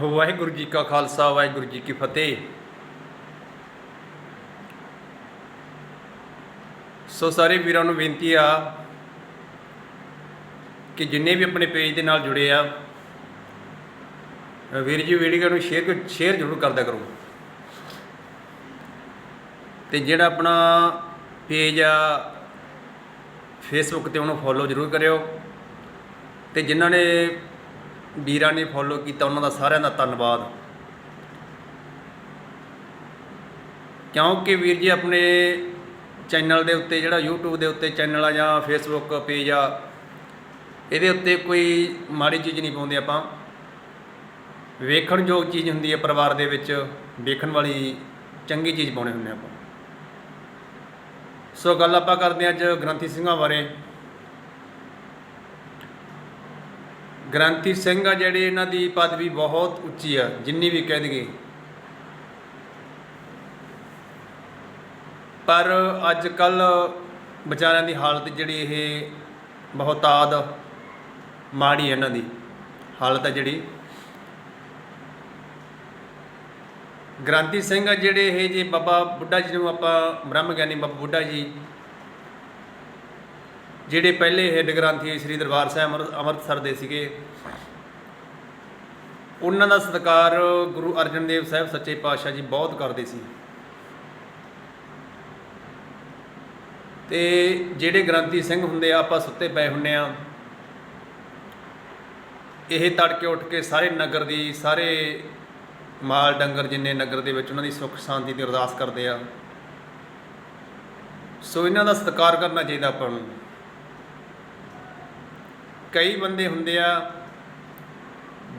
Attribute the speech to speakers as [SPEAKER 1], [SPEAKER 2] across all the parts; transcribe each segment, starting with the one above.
[SPEAKER 1] ਵਾਹਿਗੁਰੂ ਜੀ ਕਾ ਖਾਲਸਾ, ਵਾਹਿਗੁਰੂ ਜੀ ਕੀ ਫਤਿਹ। ਸੋ ਸਾਰੇ ਵੀਰਾਂ ਨੂੰ ਬੇਨਤੀ ਆ ਕਿ ਜਿੰਨੇ ਵੀ ਆਪਣੇ ਪੇਜ ਦੇ ਨਾਲ ਜੁੜੇ ਆ, ਵੀਰ ਜੀ ਵੀਡੀਓ ਨੂੰ ਸ਼ੇਅਰ ਸ਼ੇਅਰ ਜ਼ਰੂਰ ਕਰਦਾ ਕਰੋ। ਤੇ ਜਿਹੜਾ ਆਪਣਾ ਪੇਜ ਆ ਫੇਸਬੁੱਕ ਤੇ ਉਹਨੂੰ ਫੋਲੋ ਜ਼ਰੂਰ ਕਰਿਓ। ਤੇ ਜਿਨ੍ਹਾਂ ਨੇ ਵੀਰਾਂ ਨੇ ਫੋਲੋ ਕੀਤਾ, ਉਹਨਾਂ ਦਾ ਸਾਰਿਆਂ ਦਾ ਧੰਨਵਾਦ। ਕਿਉਂਕਿ ਵੀਰ ਜੀ ਆਪਣੇ ਚੈਨਲ ਦੇ ਉੱਤੇ, ਜਿਹੜਾ YouTube ਦੇ ਉੱਤੇ ਚੈਨਲ ਆ ਜਾਂ Facebook ਪੇਜ ਆ, ਇਹਦੇ ਉੱਤੇ ਕੋਈ ਮਾੜੀ ਚੀਜ਼ ਨਹੀਂ ਪਾਉਂਦੇ ਆਪਾਂ। ਵੇਖਣ ਯੋਗ ਚੀਜ਼ ਹੁੰਦੀ ਹੈ ਪਰਿਵਾਰ ਦੇ ਵਿੱਚ, ਵੇਖਣ ਵਾਲੀ ਚੰਗੀ ਚੀਜ਼ ਪਾਉਣੇ ਹੁੰਦੇ ਆਪਾਂ। ਸੋ ਗੱਲ ਆਪਾਂ ਕਰਦੇ ਹਾਂ ਅੱਜ ਗ੍ਰੰਥੀ ਸਿੰਘਾਂ ਬਾਰੇ। ਗ੍ਰੰਥੀ ਸਿੰਘ ਆ ਜਿਹੜੇ ਇਹਨਾਂ ਦੀ ਪਦਵੀ ਬਹੁਤ ਉੱਚੀ ਆ, ਜਿੰਨੀ ਵੀ ਕਹਿ ਦਈਏ। ਪਰ ਅੱਜ ਕੱਲ ਵਿਚਾਰਿਆਂ ਦੀ ਹਾਲਤ ਜਿਹੜੀ ਇਹ ਬਹੁਤਾਦ ਮਾੜੀ ਹੈ ਇਹਨਾਂ ਦੀ। ਹਾਲਤ ਹੈ ਜਿਹੜੀ। ਗ੍ਰੰਥੀ ਸਿੰਘ ਆ ਜਿਹੜੇ ਇਹ ਜੇ ਬਾਬਾ ਬੁੱਢਾ ਜੀ ਨੂੰ ਆਪਾਂ ਬ੍ਰਹਮ ਗਿਆਨੀ ਬਾਬਾ ਬੁੱਢਾ ਜੀ ਜਿਹੜੇ ਪਹਿਲੇ ਹਿੱਡ ਗ੍ਰੰਥੀ ਸ੍ਰੀ ਦਰਬਾਰ ਸਾਹਿਬ ਅੰਮ੍ਰਿਤ- ਅੰਮ੍ਰਿਤਸਰ ਦੇ ਸੀਗੇ। ਉਹਨਾਂ ਦਾ ਸਤਿਕਾਰ ਗੁਰੂ ਅਰਜਨ ਦੇਵ ਸਾਹਿਬ ਸੱਚੇ ਪਾਤਸ਼ਾਹ ਜੀ ਬਹੁਤ ਕਰਦੇ ਸੀ। ਤੇ ਜਿਹੜੇ ਗ੍ਰੰਥੀ ਸਿੰਘ ਹੁੰਦੇ ਆ, ਆਪਾਂ ਸੁੱਤੇ ਪਏ ਹੁੰਨੇ ਆ। ਇਹ ਤੜਕੇ ਉੱਠ ਕੇ ਸਾਰੇ ਨਗਰ ਦੀ, ਸਾਰੇ ਮਾਲ ਡੰਗਰ ਜਿੰਨੇ ਨਗਰ ਦੇ ਵਿੱਚ ਉਹਨਾਂ ਦੀ ਸੁੱਖ ਸ਼ਾਂਤੀ ਦੀ ਅਰਦਾਸ ਕਰਦੇ ਆ। ਸੋ ਇਹਨਾਂ ਦਾ ਸਤਿਕਾਰ ਕਰਨਾ ਚਾਹੀਦਾ ਆਪਾਂ ਨੂੰ। ਕਈ ਬੰਦੇ ਹੁੰਦੇ ਆ,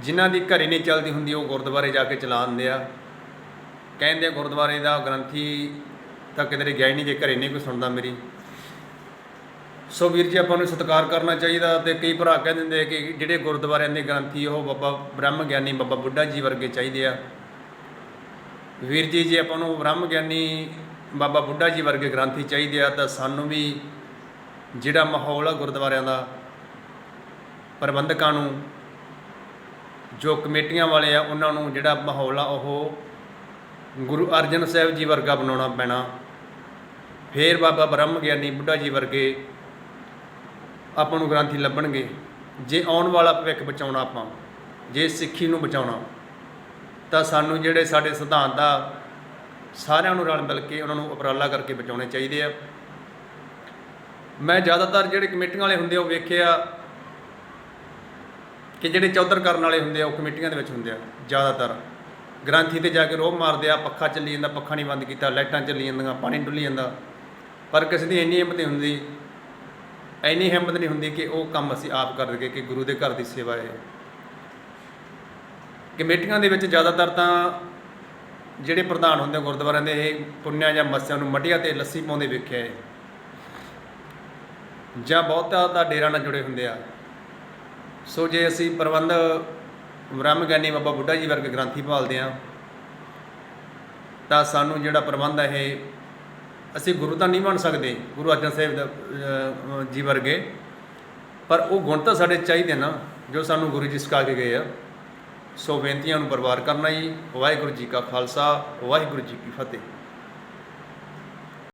[SPEAKER 1] ਜਿਨ੍ਹਾਂ ਦੀ ਘਰੇ ਨਹੀਂ ਚੱਲਦੀ ਹੁੰਦੀ, ਉਹ ਗੁਰਦੁਆਰੇ ਜਾ ਕੇ ਚਲਾ ਦਿੰਦੇ ਆ। ਕਹਿੰਦੇ ਗੁਰਦੁਆਰੇ ਦਾ ਗ੍ਰੰਥੀ ਤਾਂ ਕਿਧਰੇ ਗਿਆ ਹੀ ਨਹੀਂ, ਜੇ ਘਰੇ ਨਹੀਂ ਕੋਈ ਸੁਣਦਾ ਮੇਰੀ। ਸੋ ਵੀਰ ਜੀ, ਆਪਾਂ ਨੂੰ ਸਤਿਕਾਰ ਕਰਨਾ ਚਾਹੀਦਾ ਤੇ ਕਈ ਭਰਾ ਕਹਿ ਦਿੰਦੇ ਕਿ ਜਿਹੜੇ ਗੁਰਦੁਆਰਿਆਂ ਦੇ ਗ੍ਰੰਥੀ ਉਹ ਬਾਬਾ ਬ੍ਰਹਮ ਗਿਆਨੀ ਬਾਬਾ ਬੁੱਢਾ ਜੀ ਵਰਗੇ ਚਾਹੀਦੇ ਆ। ਵੀਰ ਜੀ, ਜੇ ਆਪਾਂ ਨੂੰ ਬ੍ਰਹਮ ਗਿਆਨੀ ਬਾਬਾ ਬੁੱਢਾ ਜੀ ਵਰਗੇ ਗ੍ਰੰਥੀ ਚਾਹੀਦੇ ਆ, ਤਾਂ ਸਾਨੂੰ ਵੀ ਜਿਹੜਾ ਮਾਹੌਲ ਆ ਗੁਰਦੁਆਰਿਆਂ ਦਾ ਪ੍ਰਬੰਧਕਾਂ ਨੂੰ, ਜੋ ਕਮੇਟੀਆਂ ਵਾਲੇ ਆ, ਉਹਨਾਂ ਨੂੰ ਜਿਹੜਾ ਮਾਹੌਲ ਆ, ਉਹ ਗੁਰੂ ਅਰਜਨ ਸਾਹਿਬ ਜੀ ਵਰਗਾ ਬਣਾਉਣਾ ਪੈਣਾ। ਫੇਰ ਬਾਬਾ ਬ੍ਰਹਮ ਗਿਆਨੀ ਬੁੱਢਾ ਜੀ ਵਰਗੇ ਆਪਾਂ ਨੂੰ ਗ੍ਰੰਥੀ ਲੱਭਣਗੇ। ਜੇ ਆਉਣ ਵਾਲਾ ਭਵਿੱਖ ਬਚਾਉਣਾ ਆਪਾਂ, ਜੇ ਸਿੱਖੀ ਨੂੰ ਬਚਾਉਣਾ, ਤਾਂ ਸਾਨੂੰ ਜਿਹੜੇ ਸਾਡੇ ਸਿਧਾਂਤ ਆ, ਸਾਰਿਆਂ ਨੂੰ ਰਲ ਮਿਲ ਕੇ ਉਹਨਾਂ ਨੂੰ ਉਪਰਾਲਾ ਕਰਕੇ ਬਚਾਉਣੇ ਚਾਹੀਦੇ ਆ। ਮੈਂ ਜ਼ਿਆਦਾਤਰ ਜਿਹੜੇ ਕਮੇਟੀਆਂ ਵਾਲੇ ਹੁੰਦੇ ਉਹ ਵੇਖਿਆ ਕਿ ਜਿਹੜੇ ਚੌਧਰ ਕਰਨ ਵਾਲੇ ਹੁੰਦੇ ਆ, ਉਹ ਕਮੇਟੀਆਂ ਦੇ ਵਿੱਚ ਹੁੰਦੇ ਆ, ਜ਼ਿਆਦਾਤਰ। ਗ੍ਰੰਥੀ ਤੇ ਜਾ ਕੇ ਰੋਹ ਮਾਰਦੇ ਆ, ਪੱਖਾ ਚੱਲੀ ਜਾਂਦਾ, ਪੱਖਾ ਨਹੀਂ ਬੰਦ ਕੀਤਾ, ਲਾਈਟਾਂ ਚੱਲੀ ਜਾਂਦੀਆਂ, ਪਾਣੀ ਡੁੱਲੀ ਜਾਂਦਾ। ਪਰ ਕਿਸੇ ਦੀ ਇੰਨੀ ਹਿੰਮਤ ਨਹੀਂ ਹੁੰਦੀ, ਇੰਨੀ ਹਿੰਮਤ ਨਹੀਂ ਹੁੰਦੀ ਕਿ ਉਹ ਕੰਮ ਅਸੀਂ ਆਪ ਕਰ ਦਈਏ, ਕਿ ਗੁਰੂ ਦੇ ਘਰ ਦੀ ਸੇਵਾ ਹੈ ਕਮੇਟੀਆਂ ਦੇ ਵਿੱਚ ਜ਼ਿਆਦਾਤਰ ਤਾਂ ਜਿਹੜੇ ਪ੍ਰਧਾਨ ਹੁੰਦੇ ਆ ਗੁਰਦੁਆਰਿਆਂ ਦੇ, ਇਹ ਪੁੰਨਿਆ ਜਾਂ ਮੱਸਿਆਂ ਨੂੰ ਮਟੀਆਂ ਤੇ ਲੱਸੀ ਪਾਉਂਦੇ ਵੇਖਿਆ ਹੈ ਜਾਂ ਬਹੁਤਾ ਦਾ ਡੇਰਾ ਨਾਲ ਜੁੜੇ ਹੁੰਦੇ ਆ। ਸੋ ਜੇ ਅਸੀਂ ਪ੍ਰਬੰਧ ਬ੍ਰਹਮ ਗਿਆਨੀ ਬਾਬਾ ਬੁੱਢਾ ਜੀ ਵਰਗੇ ਗ੍ਰੰਥੀ ਭਾਲਦੇ ਆ ਤਾਂ ਸਾਨੂੰ ਜਿਹੜਾ ਪ੍ਰਬੰਧ ਹੈ ਇਹ ਅਸੀਂ ਗੁਰੂ ਤਾਂ ਨਹੀਂ ਬਣ ਸਕਦੇ, ਗੁਰੂ ਅਰਜਨ ਸਾਹਿਬ ਜੀ ਵਰਗੇ, ਪਰ ਉਹ ਗੁਣ ਤਾਂ ਸਾਡੇ ਚਾਹੀਦੇ ਨਾ, ਜੋ ਸਾਨੂੰ ਗੁਰੂ ਜੀ ਸਿਖਾ ਕੇ ਗਏ ਆ। ਸੋ ਬੇਨਤੀਆਂ ਨੂੰ ਪਰਵਾਰ ਕਰਨਾ ਜੀ। ਵਾਹਿਗੁਰੂ ਜੀ ਕਾ ਖਾਲਸਾ, ਵਾਹਿਗੁਰੂ ਜੀ ਕੀ ਫਤਿਹ।